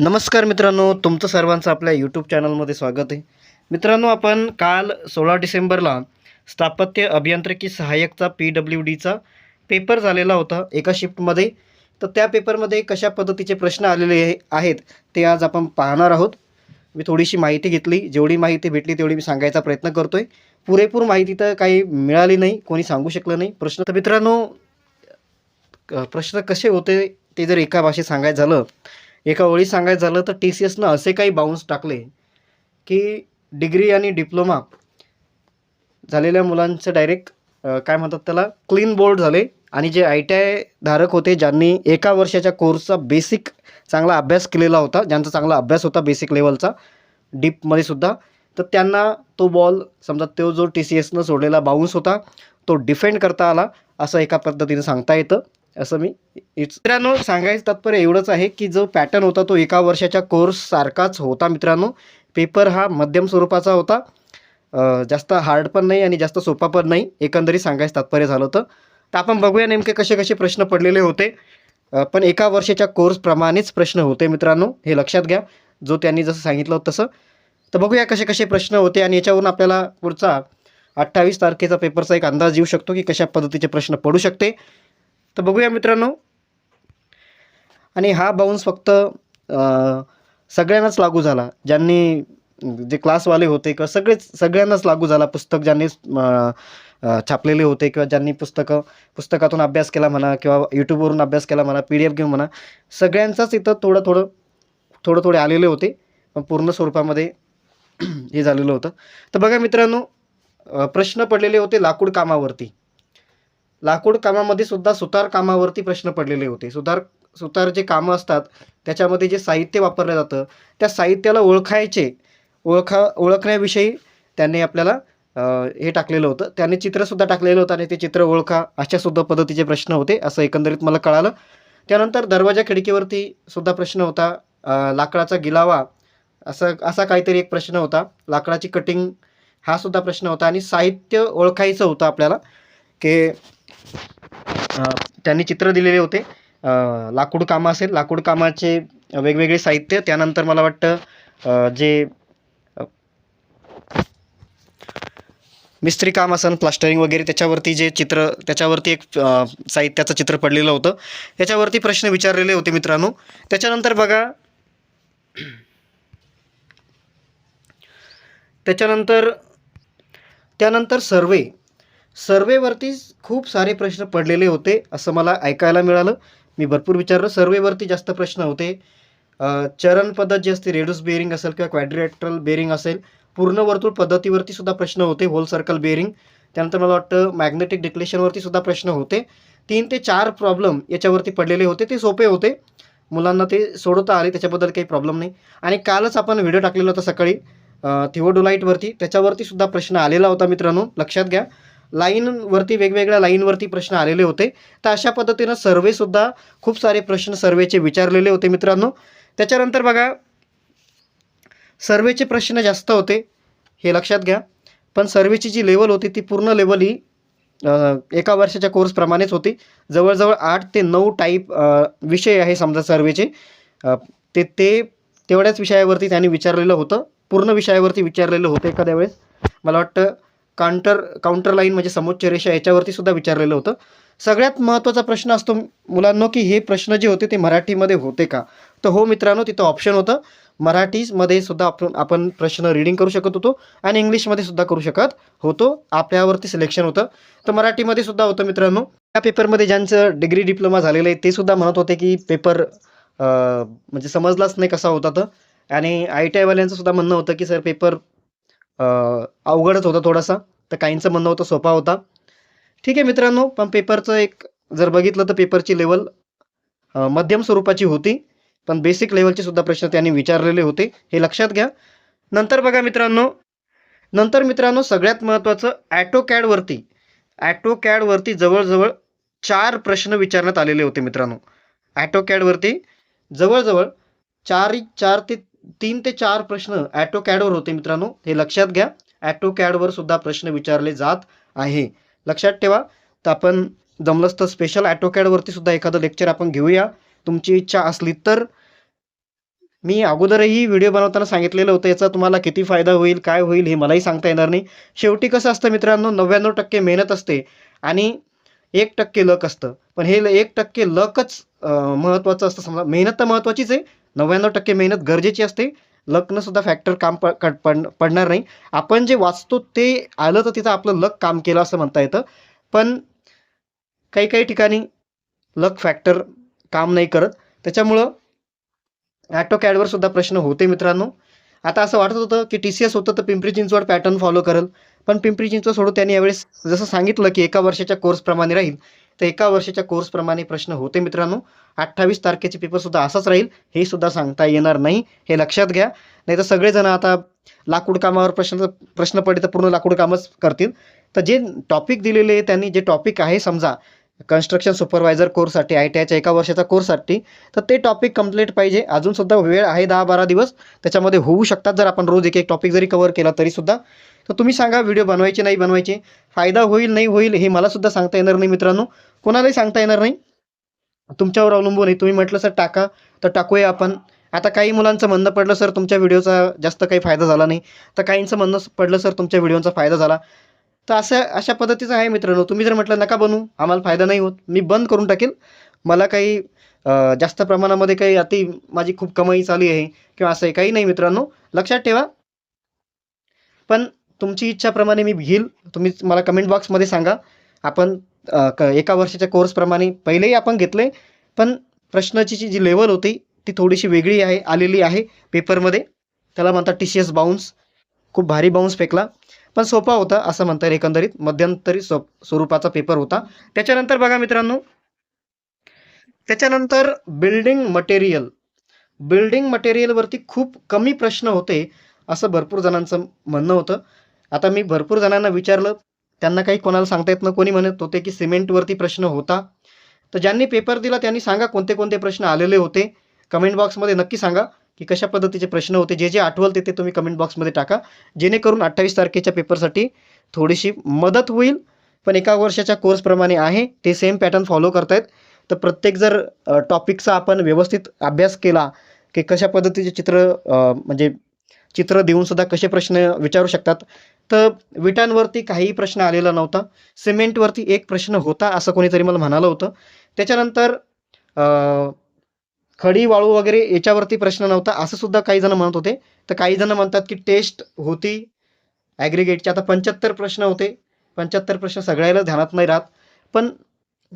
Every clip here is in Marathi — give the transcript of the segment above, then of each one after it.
नमस्कार मित्रांनो तुमचं सर्वांचं आपल्या यूट्यूब चॅनलमध्ये स्वागत आहे. मित्रांनो आपण काल सोळा डिसेंबरला स्थापत्य अभियांत्रिकी सहाय्यकचा पी डब्ल्यू डीचा पेपर झालेला होता एका शिफ्टमध्ये. तर त्या पेपरमध्ये कशा पद्धतीचे प्रश्न आलेले आहेत ते आज आपण पाहणार आहोत. मी थोडीशी माहिती घेतली जेवढी माहिती भेटली तेवढी मी सांगायचा प्रयत्न करतो आहे पुरेपूर माहिती तर काही मिळाली नाही कोणी सांगू शकलं नाही. प्रश्न तर मित्रांनो प्रश्न कसे होते ते जर एका भाषेत सांगायचं झालं एका ओळी सांगायचं झालं तर टी सी एसनं असे काही बाउन्स टाकले की डिग्री आणि डिप्लोमा झालेल्या मुलांचं डायरेक्ट काय म्हणतात त्याला क्लीन बोर्ड झाले. आणि जे आय टी आय धारक होते ज्यांनी एका वर्षाच्या कोर्सचा बेसिक चांगला अभ्यास केलेला होता ज्यांचा चांगला अभ्यास होता बेसिक लेवलचा डीपमध्ये सुद्धा तर त्यांना तो बॉल समजा तो जो टी सी एसनं सोडलेला बाउन्स होता तो डिफेंड करता आला असं एका पद्धतीने सांगता येतं. असं मी इट्स मित्रांनो सांगायचं तात्पर्य एवढंच आहे की जो पॅटर्न होता तो एका वर्षाच्या कोर्स सारखाच होता मित्रांनो. पेपर हा मध्यम स्वरूपाचा होता. जास्त हार्ड पण नाही आणि जास्त सोपा पण नाही. एकंदरीत सांगायचं तात्पर्य झालं होतं. तर आपण बघूया नेमके कसे कसे प्रश्न पडलेले होते. पण एका वर्षाच्या कोर्सप्रमाणेच प्रश्न होते मित्रांनो. हे लक्षात घ्या. जो त्यांनी जसं सांगितलं होतं तसं. तर बघूया कसे कसे प्रश्न होते आणि याच्यावरून आपल्याला पुढचा अठ्ठावीस तारखेचा पेपरचा एक अंदाज येऊ शकतो की कशा पद्धतीचे प्रश्न पडू शकते. तर बघूया मित्रांनो. आणि हा बाउन्स फक्त सगळ्यांनाच लागू झाला. ज्यांनी जे क्लासवाले होते किंवा सगळेच सगळ्यांनाच लागू झाला पुस्तक. ज्यांनी छापलेले होते किंवा ज्यांनी पुस्तकं पुस्तकातून अभ्यास केला म्हणा किंवा यूट्यूबवरून अभ्यास केला म्हणा पी डी एफ घेऊन म्हणा सगळ्यांचाच इथं थोडं थोडं थोडं थोडे आलेले होते. पण पूर्ण स्वरूपामध्ये हे झालेलं होतं. तर बघा मित्रांनो प्रश्न पडलेले होते लाकूड कामावरती. लाकूड कामामध्ये सुद्धा सुतार कामावरती प्रश्न पडलेले होते. सुतार सुतार जे कामं असतात त्याच्यामध्ये जे साहित्य वापरलं जातं त्या साहित्याला ओळखायचे ओळखा ओळखण्याविषयी त्यांनी आपल्याला हे टाकलेलं होतं. त्याने चित्रसुद्धा टाकलेलं होतं आणि ते चित्र ओळखा अशासुद्धा पद्धतीचे प्रश्न होते असं एकंदरीत मला कळालं. त्यानंतर दरवाजा खिडकीवरती सुद्धा प्रश्न होता लाकडाचा गिलावा असं असा काहीतरी एक प्रश्न होता. लाकडाची कटिंग हा सुद्धा प्रश्न होता आणि साहित्य ओळखायचं होतं आपल्याला की त्यांनी चित्र दिलेले होते. लाकूड कामं असेल लाकूड कामाचे वेगवेगळे साहित्य त्यानंतर मला वाटतं जे मिस्त्री काम असेल प्लास्टरिंग वगैरे त्याच्यावरती जे चित्र त्याच्यावरती एक साहित्याचं चित्र पडलेलं होतं. त्याच्यावरती प्रश्न विचारलेले होते मित्रांनो. त्याच्यानंतर बघा त्याच्यानंतर त्यानंतर सर्वे. सर्वेवरती खूप सारे प्रश्न पडलेले होते असं मला ऐकायला मिळालं. मी भरपूर विचारलं सर्वेवरती जास्त प्रश्न होते. चरण पद्धत जी असते रेड्यूस बेअरिंग असेल किंवा क्वॅड्रिलेटरल बेअरिंग असेल पूर्ण वर्तुळ पद्धतीवरती सुद्धा प्रश्न होते होल सर्कल बेअरिंग त्यानंतर मला वाटतं मॅग्नेटिक डिक्लेशनवरती सुद्धा प्रश्न होते. तीन ते चार प्रॉब्लेम याच्यावरती पडलेले होते ते सोपे होते. मुलांना ते सोडवता आले त्याच्याबद्दल काही प्रॉब्लेम नाही. आणि कालच आपण व्हिडिओ टाकलेला होता सकाळी थिओडोलाईटवरती त्याच्यावरती सुद्धा प्रश्न आलेला होता मित्रांनो लक्षात घ्या. लाईनवरती वेगवेगळ्या लाईनवरती प्रश्न आलेले होते. तर अशा पद्धतीनं सर्वेसुद्धा खूप सारे प्रश्न सर्वेचे विचारलेले होते मित्रांनो. त्याच्यानंतर बघा सर्वेचे प्रश्न जास्त होते हे लक्षात घ्या. पण सर्वेची जी लेवल होती ती पूर्ण लेवल ही एका वर्षाच्या कोर्सप्रमाणेच होती. जवळजवळ आठ ते नऊ टाईप विषय आहे समजा सर्वेचे. ते ते तेवढ्याच विषयावरती त्यांनी विचारलेलं होतं. पूर्ण विषयावरती विचारलेलं होतं एखाद्या वेळेस. मला वाटतं काउंटर काउंटर लाईन म्हणजे समोच्च रेषा याच्यावरती सुद्धा विचारलेलं होतं. सगळ्यात महत्त्वाचा प्रश्न असतो मुलांनो की हे प्रश्न जे होते ते मराठीमध्ये होते का? तर हो मित्रांनो तिथं ऑप्शन होतं. मराठीमध्ये सुद्धा आपण आपण प्रश्न रिडिंग करू शकत होतो आणि इंग्लिशमध्ये सुद्धा करू शकत होतो. आपल्यावरती सिलेक्शन होतं. तर मराठीमध्ये सुद्धा होतं मित्रांनो. या पेपरमध्ये ज्यांचं डिग्री डिप्लोमा झालेलं आहे ते सुद्धा म्हणत होते की पेपर म्हणजे समजलाच नाही कसा होता तर आणि आय टी आयवाल्यांचं सुद्धा म्हणणं होतं की सर पेपर अवघडच होता थोडासा. तर काहींचं म्हणणं होतं सोपा होता. ठीक आहे मित्रांनो पण पेपरचं एक जर बघितलं तर पेपरची लेवल मध्यम स्वरूपाची होती. पण बेसिक लेवलचे सुद्धा प्रश्न त्यांनी विचारलेले होते. हे लक्षात घ्या. नंतर बघा मित्रांनो नंतर मित्रांनो सगळ्यात महत्त्वाचं ॲटो कॅडवरती ॲटो कॅडवरती जवळजवळ चार प्रश्न विचारण्यात आलेले होते मित्रांनो. ॲटो कॅडवरती जवळजवळ चार चार ते तीन ते चार प्रश्न ॲटो कॅडवर होते मित्रांनो. हे लक्षात घ्या. ॲटो कॅडवर सुद्धा प्रश्न विचारले जात आहे. लक्षात ठेवा तर आपण जमलंच तर स्पेशल ॲटो कॅडवरती सुद्धा एखादं लेक्चर आपण घेऊया. तुमची इच्छा असली तर. मी अगोदरही व्हिडिओ बनवताना सांगितलेलं होतं याचा तुम्हाला किती फायदा होईल काय होईल हे मलाही सांगता येणार नाही. शेवटी कसं असतं मित्रांनो नव्याण्णव टक्के मेहनत असते आणि एक टक्के लक असतं. पण हे एक टक्के लकच महत्त्वाचं असतं. समजा मेहनत तर महत्त्वाचीच आहे. नव्याण्णव टक्के मेहनत गरजेची असते. लकनं सुद्धा फॅक्टर काम प पड पडणार नाही. आपण जे वाचतो ते आलं तर तिथं आपलं लक काम केलं असं म्हणता येतं. पण काही काही ठिकाणी लक फॅक्टर काम नाही करत. त्याच्यामुळं ॲटो कॅडवर सुद्धा प्रश्न होते मित्रांनो. आता असं वाटत होतं की टी सी एस होतं तर पिंपरी चिंचवड पॅटर्न फॉलो करेल. पण पिंपरी चिंचवड सोडून त्यांनी यावेळेस जसं सांगितलं की एका वर्षाच्या कोर्सप्रमाणे राहील. तर एका वर्षाच्या कोर्सप्रमाणे प्रश्न होते मित्रांनो. अठ्ठावीस तारखेचे पेपरसुद्धा असाच राहील हे सुद्धा सांगता येणार नाही हे लक्षात घ्या. नाही तर सगळेजण आता लाकूड कामावर प्रश्न प्रश्न पडले तर पूर्ण लाकूड कामच करतील. तर जे टॉपिक दिलेले आहे त्यांनी जे टॉपिक आहे समजा कन्स्ट्रक्शन सुपरवायझर कोर्ससाठी आय टी आयच्या एका वर्षाच्या कोर्ससाठी तर ते टॉपिक कंप्लीट पाहिजे. अजूनसुद्धा वेळ आहे दहा बारा दिवस. त्याच्यामध्ये होऊ शकतात जर आपण रोज एक एक टॉपिक जरी कवर केला तरीसुद्धा तर तुम्ही सांगा व्हिडिओ बनवायचे नाही बनवायचे. फायदा होईल नाही होईल हे मलासुद्धा सांगता येणार नाही मित्रांनो. कोणालाही सांगता येणार नाही. तुमच्यावर अवलंबून आहे. तुम्ही म्हटलं सर टाका. तर टाकूया आपण. आता काही मुलांचं म्हणणं पडलं सर तुमच्या व्हिडिओचा जास्त काही फायदा झाला नाही. तर काहींचं म्हणणं पडलं सर तुमच्या व्हिडिओचा फायदा झाला. तर असं अशा पद्धतीचं आहे मित्रांनो. तुम्ही जर म्हटलं नका बनवू आम्हाला फायदा नाही होत. मी बंद करून टाकेल मला काही जास्त प्रमाणामध्ये काही अति माझी खूप कमाई चालू आहे. किंवा असं आहे. काही नाही मित्रांनो. लक्षात ठेवा. पण तुमची इच्छाप्रमाणे मी घेईल. तुम्ही मला कमेंट बॉक्समध्ये सांगा. आपण क एका वर्षाच्या कोर्सप्रमाणे पहिलेही आपण घेतले पण प्रश्नाची जी जी लेवल होती ती थोडीशी वेगळी आहे आलेली आहे पेपरमध्ये त्याला म्हणतात टी सी एस बाउन्स खूप भारी बाउन्स फेकला. पण सोपा होता असं म्हणता येईल एकंदरीत. मध्यंतरी स्व स्वरूपाचा पेपर होता. त्याच्यानंतर बघा मित्रांनो त्याच्यानंतर बिल्डिंग मटेरियल बिल्डिंग मटेरियलवरती खूप कमी प्रश्न होते असं भरपूर जणांचं म्हणणं होतं. आता मी भरपूर जणांना विचारलं त्यांना काही कोणाला सांगता येत नाही. कोणी म्हणत होते की सिमेंटवरती प्रश्न होता. तर ज्यांनी पेपर दिला त्यांनी सांगा कोणते कोणते प्रश्न आलेले होते. कमेंट बॉक्समध्ये नक्की सांगा की कशा पद्धतीचे प्रश्न होते. जे जे आठवल ते ते तुम्ही कमेंट बॉक्समध्ये टाका. जेणेकरून अठ्ठावीस तारखेच्या पेपरसाठी थोडीशी मदत होईल. पण एका वर्षाच्या कोर्सप्रमाणे आहे. ते सेम पॅटर्न फॉलो करतायत. तर प्रत्येक जर टॉपिकचा आपण व्यवस्थित अभ्यास केला की कशा पद्धतीचे चित्र म्हणजे चित्र देऊनसुद्धा कसे प्रश्न विचारू शकतात. तर विटांवरती काहीही प्रश्न आलेला नव्हता. सिमेंटवरती एक प्रश्न होता असं कोणीतरी मला म्हणालं होतं. त्याच्यानंतर खडी वाळू वगैरे याच्यावरती प्रश्न नव्हता असं सुद्धा काही जण म्हणत होते. तर काही जण म्हणतात की टेस्ट होती. ॲग्रिगेटचे आता पंच्याहत्तर प्रश्न होते. पंच्याहत्तर प्रश्न सगळ्याला ध्यानात नाही राहत. पण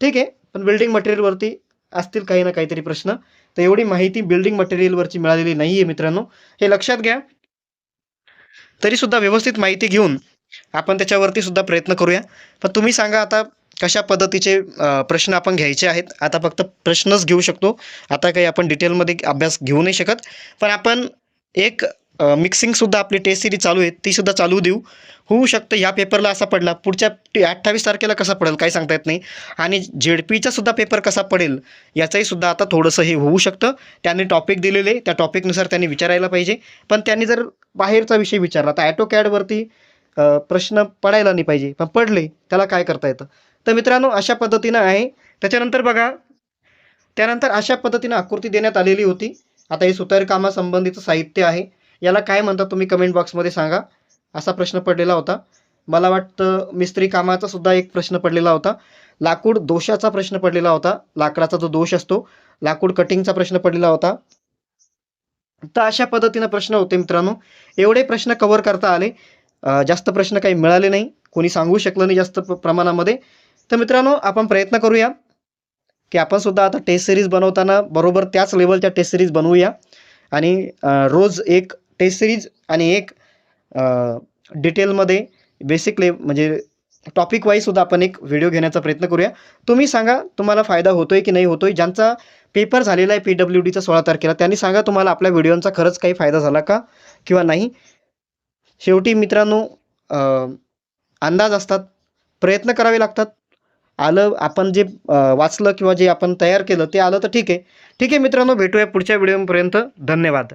ठीक आहे पण बिल्डिंग मटेरियलवरती असतील काही ना काहीतरी प्रश्न. तर एवढी माहिती बिल्डिंग मटेरियलवरची मिळालेली नाही आहे मित्रांनो. हे लक्षात घ्या. तरीसुद्धा व्यवस्थित माहिती घेऊन आपण त्याच्यावरती सुद्धा प्रयत्न करूया. पण तुम्ही सांगा आता कशा पद्धतीचे प्रश्न आपण घ्यायचे आहेत? आता फक्त प्रश्नच घेऊ शकतो. आता काही आपण डिटेलमध्ये अभ्यास घेऊ नाही शकत. पण आपण एक मिक्सिंगसुद्धा आपली टेस्ट सिरीज चालू आहे तीसुद्धा चालू देऊ. होऊ शकतं ह्या पेपरला असा पडला. पुढच्या अठ्ठावीस तारखेला कसा पडेल काही सांगता येत नाही. आणि झेड पीचा पेपर कसा पडेल याचाही सुद्धा आता थोडंसं हे होऊ शकतं. त्यांनी टॉपिक दिलेले त्या टॉपिकनुसार त्यांनी विचारायला पाहिजे. पण त्यांनी जर बाहेरचा विषय विचारला. तर ॲटो कॅडवरती प्रश्न पडायला नाही पाहिजे पण पडले त्याला काय करता येतं? तर मित्रांनो अशा पद्धतीनं आहे. त्याच्यानंतर बघा त्यानंतर अशा पद्धतीनं आकृती देण्यात आलेली होती. आता हे सुतारकामासंबंधीचं साहित्य आहे. याला काय म्हणतात तुम्ही कमेंट बॉक्समध्ये सांगा. असा प्रश्न पडलेला होता. मला वाटतं मिस्त्री कामाचा सुद्धा एक प्रश्न पडलेला होता. लाकूड दोषाचा प्रश्न पडलेला होता. लाकडाचा जो दोष असतो लाकूड कटिंगचा प्रश्न पडलेला होता. तर अशा पद्धतीनं प्रश्न होते मित्रांनो. एवढे प्रश्न कव्हर करता आले. जास्त प्रश्न काही मिळाले नाही. कोणी सांगू शकलं नाही जास्त प्रमाणामध्ये. तर मित्रांनो आपण प्रयत्न करूया की आपण सुद्धा आता टेस्ट सिरीज बनवताना बरोबर त्याच लेवलच्या टेस्ट सिरीज बनवूया. आणि रोज एक टेस्ट सिरीज आणि एक डिटेलमध्ये बेसिक ले म्हणजे टॉपिक वाईज सुद्धा आपण एक व्हिडिओ घेण्याचा प्रयत्न करूया. तुम्ही सांगा तुम्हाला फायदा होतोय की नाही होतोय? ज्यांचा पेपर झालेला आहे पी डब्ल्यू डीचा सोळा तारखेला. त्यांनी सांगा तुम्हाला आपल्या व्हिडिओचा खरंच काही फायदा झाला का किंवा नाही? शेवटी मित्रांनो अंदाज असतात प्रयत्न करावे लागतात. आलं आपण जे वाचलं किंवा जे आपण तयार केलं ते आलं तर ठीक आहे. ठीक आहे मित्रांनो भेटूया पुढच्या व्हिडिओपर्यंत. धन्यवाद.